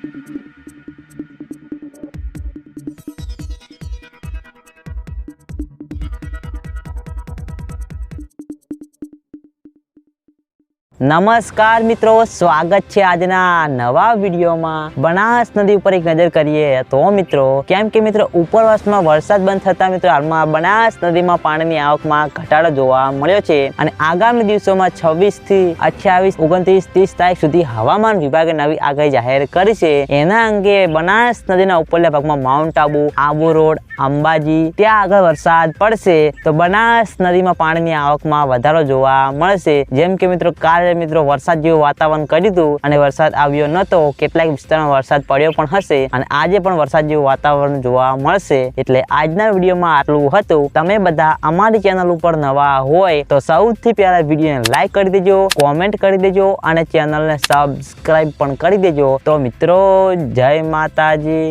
Thank you. નમસ્કાર મિત્રો, સ્વાગત છે આજના નવા વિડીયોમાં. બનાસ નદી ઉપર એક નજર કરીએ તો મિત્રો, કેમ કે મિત્રો, ઉપરવાસમાં વરસાદ બંધ થતા મિત્રો, હાલમાં બનાસ નદીમાં પાણીની આવકમાં ઘટાડો જોવા મળ્યો છે. અને આગામી દિવસોમાં છવ્વીસથી અઠ્યાવીસ, ઓગણત્રીસ, ત્રીસ તારીખ સુધી હવામાન વિભાગે નવી આગાહી જાહેર કરી છે. એના અંગે બનાસ નદીના ઉપરના ભાગમાં માઉન્ટ આબુ આબુ રોડ, અંબાજી, ત્યાં આગળ વરસાદ પડશે. તો બનાસ નદીમાં પાણીની આવકમાં વધારો જોવા મળશે. જેમ કે મિત્રો, કાલે મિત્રો વરસાદ જેવું વાતાવરણ હતું અને વરસાદ આવ્યો નતો, કેટલાક વિસ્તારમાં વરસાદ પડ્યો પણ હશે અને આજે પણ વરસાદ જેવું વાતાવરણ જોવા મળશે. એટલે આજના વિડીયોમાં આટલું હતું. તમે બધા અમારી ચેનલ ઉપર નવા હોય તો સૌથી પહેલા વિડીયોને લાઈક કરી દેજો કોમેન્ટ કરી દેજો અને ચેનલને સબસ્ક્રાઈબ પણ કરી દેજો. તો મિત્રો, જય માતાજી.